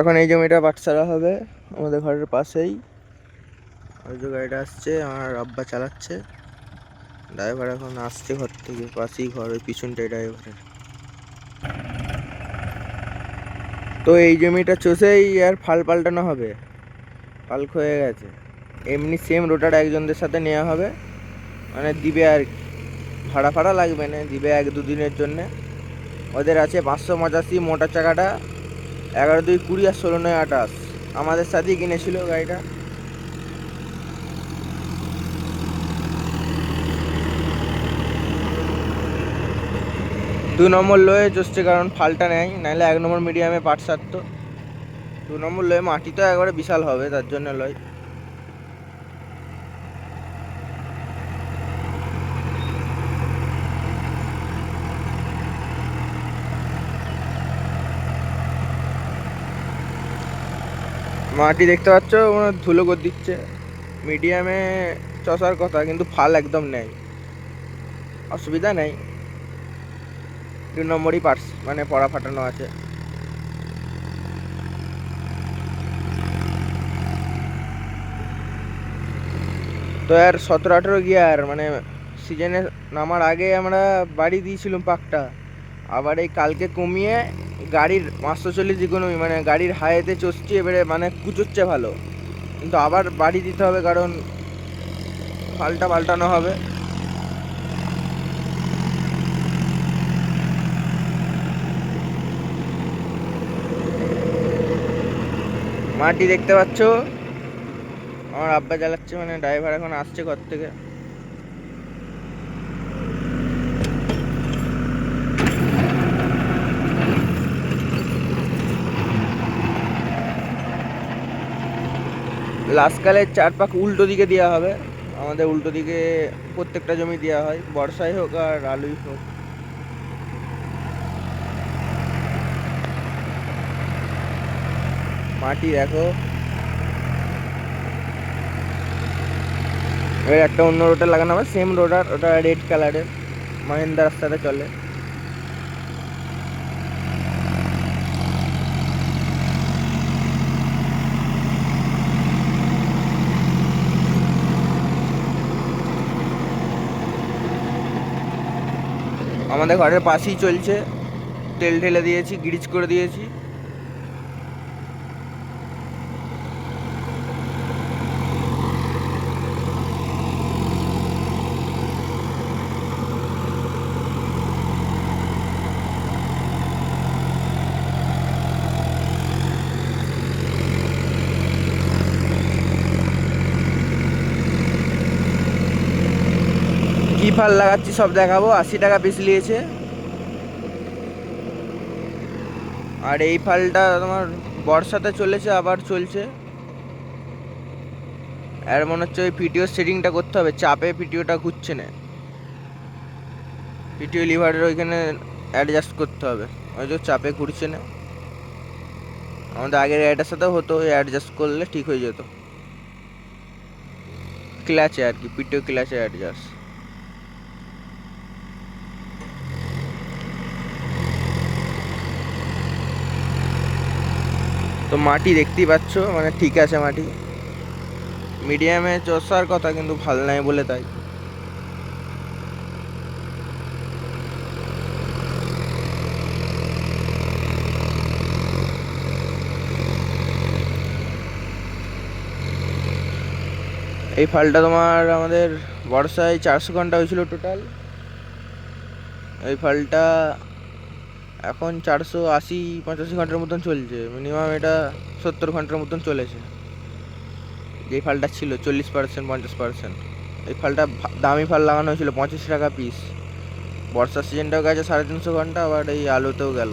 এখন এই জমিটা পাটসারা হবে, আমাদের ঘরের পাশেই। ওই যে গাড়িটা আসছে, আমার আব্বা চালাচ্ছে। ড্রাইভার এখন আসছে ঘর থেকে, পাশেই ঘর, ওই পিছনটাই ড্রাইভারের। তো এই জমিটা চষেই আর ফাল পাল্টানো হবে। ফাল হয়ে গেছে। এমনি সেম রোটার একজনদের সাথে নেওয়া হবে। মানে দিবে আর কি। ভাড়া ফাড়া লাগবে না, দিবে এক দুদিনের জন্যে। ওদের আছে পাঁচশো পঁচাশি মোটা চাকাটা। এগারো, দুই, কুড়ি আর ষোলো, নয়, আঠাশ। আমাদের সাথেই কিনেছিল গাড়িটা। দু নম্বর লোয়ে জোসছে কারণ ফালটা নেয়। নাহলে এক নম্বর মিডিয়ামে পাট সারতো। দু নম্বর লোয়ে মাটি তো একবারে বিশাল হবে, তার জন্য লয়। মাটি দেখতে পাচ্ছ ধুলো করে দিচ্ছে। মিডিয়ামে চষার কথা, কিন্তু ফাল একদম নেই। অসুবিধা নেই। দু নম্বরই পার্স মানে পড়া ফাটানো আছে। তো আর সতেরো আঠেরো গিয়ার মানে সিজনে নামার আগে আমরা বাড়ি দিয়েছিলাম পাকটা। আবার এই কালকে কমিয়ে গাড়ির পাঁচশো চল্লিশ ইকোনমি মানে গাড়ির হাইতে চষছি এবারে মানে কুচোচ্ছে ভালো। কিন্তু আবার বাড়ি দিতে হবে, কারণ পাল্টা পাল্টানো হবে। মাটি দেখতে পাচ্ছ? আমার আব্বা চালাচ্ছে মানে ড্রাইভার এখন আসছে ঘর থেকে। লাস্টকালের চার পাক উল্টো দিকে দেওয়া হবে। আমাদের উল্টো দিকে প্রত্যেকটা জমি দেওয়া হয়। বর্ষায় হোক আর আলুই হোক। মাটি দেখো। এবার একটা অন্য রোডে লাগানো হবে। সেম রোডার ওটা রেড কালারের মহিন্দ্রা রাস্তাতে চলে। আমাদের ঘরের পাশেই চলছে। তেল ঢেলে দিয়েছি গ্রিজ করে দিয়েছি। কি ফাল লাগাচ্ছি সব দেখাবো, আশি টাকা পিস নিয়েছে। আর এই ফালটা তোমার বর্ষাতে চলেছে, আবার চলছে। আর মনে হচ্ছে ওই পিটিও সেটিংটা করতে হবে, চাপে পিটিওটা ঘুরছে না। পিটিও লিভারের ওইখানে অ্যাডজাস্ট করতে হবে, ওই যে চাপে ঘুরছে না। আমাদের আগের গাড়িটার সাথে হতো, ওই অ্যাডজাস্ট করলে ঠিক হয়ে যেত। ক্লাচে আর কি পিটিও ক্লাচে অ্যাডজাস্ট তো মাটি দেখতেই পাচ্ছ মানে ঠিক আছে মাটি। মিডিয়ামে চষার কথা কিন্তু ভালো নাই বলে তাই। এই ফালটা তোমার আমাদের বর্ষায় চারশো ঘণ্টা হয়েছিল টোটাল এই ফালটা এখন চারশো আশি, পঁচাশি ঘণ্টার মতন চলছে। মিনিমাম এটা সত্তর ঘণ্টার মতন চলেছে। যে ফালটা ছিল, চল্লিশ পার্সেন্ট পঞ্চাশ পার্সেন্ট এই ফালটা দামি ফাল লাগানো হয়েছিল, পঁচিশ টাকা পিস বর্ষার সিজনটাও গেছে সাড়ে তিনশো ঘণ্টা, আবার এই আলুতেও গেল।